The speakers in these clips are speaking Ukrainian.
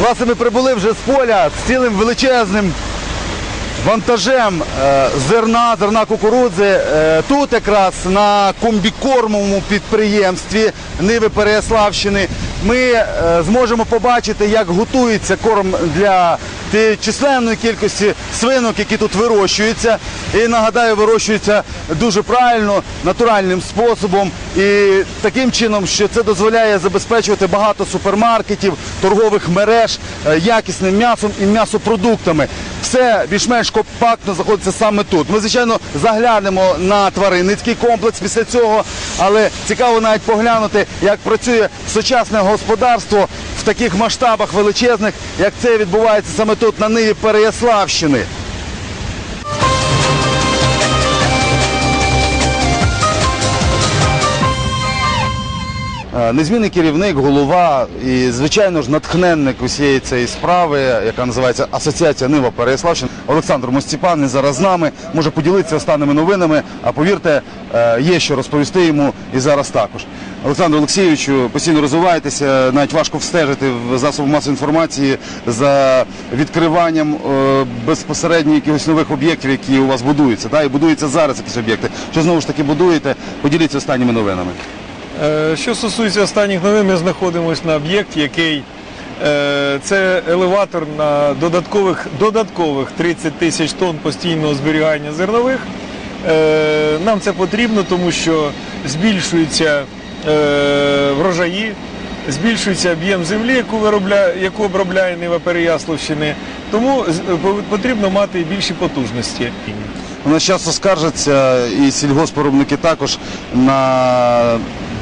Власне, ми прибули вже з поля з цілим величезним вантажем е, зерна, зерна кукурудзи. Е, Тут якраз на комбікормовому підприємстві Ниви Переяславщини ми е, зможемо побачити, як готується корм для численної кількості свинок, які тут вирощуються. І нагадаю, вирощуються дуже правильно, натуральним способом. І таким чином, що це дозволяє забезпечувати багато супермаркетів, торгових мереж е, якісним м'ясом і м'ясопродуктами. Все більш-менш компактно знаходиться саме тут. Ми, звичайно, заглянемо на тваринницький комплекс після цього, але цікаво навіть поглянути, як працює сучасне господарство в таких масштабах величезних, як це відбувається саме тут на ниві Переяславщини. Незмінний керівник, голова і, звичайно ж, натхненник усієї цієї справи, яка називається Асоціація Нива Переяславщина. Олександр Мостіпан is зараз з нами, може поділитися останніми новинами, а повірте, е, є що розповісти йому і зараз також. Олександр Олексійовичу, постійно розвиваєтеся, навіть важко встежити в засобах масової інформації за відкриванням е, безпосередньо якихось нових об'єктів, які у вас будуються. Да? І будуються зараз якісь об'єкти. Що знову ж таки будуєте? Поділіться останніми новинами. Е, Що стосується останніх новин, ми знаходимося на об'єкті, який е, це елеватор на додаткових, додаткових 30 тисяч тонн постійного зберігання зернових. Е, Нам це потрібно, тому що збільшуються врожаї, збільшується об'єм землі, яку, виробляє, яку обробляє Нива Переяславщини. Тому потрібно мати більші потужності. У нас часто скаржаться і сільгоспвиробники також на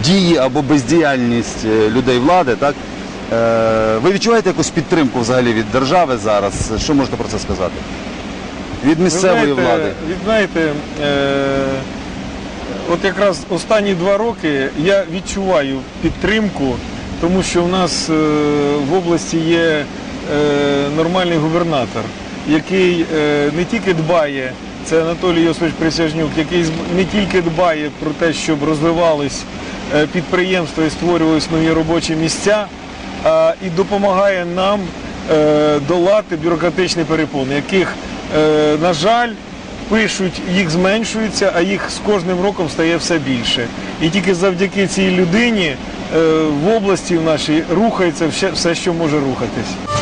дії або бездіяльність е, людей влади. Так? Е, Ви відчуваєте якусь підтримку взагалі від держави зараз? Що можете про це сказати? Від місцевої ви знаєте, влади. Ви знаєте, е, от якраз останні два роки я відчуваю підтримку, тому що у нас е, в області є е, нормальний губернатор, який е, не тільки дбає, це Анатолій Йосифович Присяжнюк, який не тільки дбає про те, щоб розвивались е, підприємства і створювались нові робочі місця, а і допомагає нам е, долати бюрократичні перепони, яких, е, на жаль, пишуть, їх зменшується, а їх з кожним роком стає все більше. І тільки завдяки цій людині в області в нашій рухається все, що може рухатись.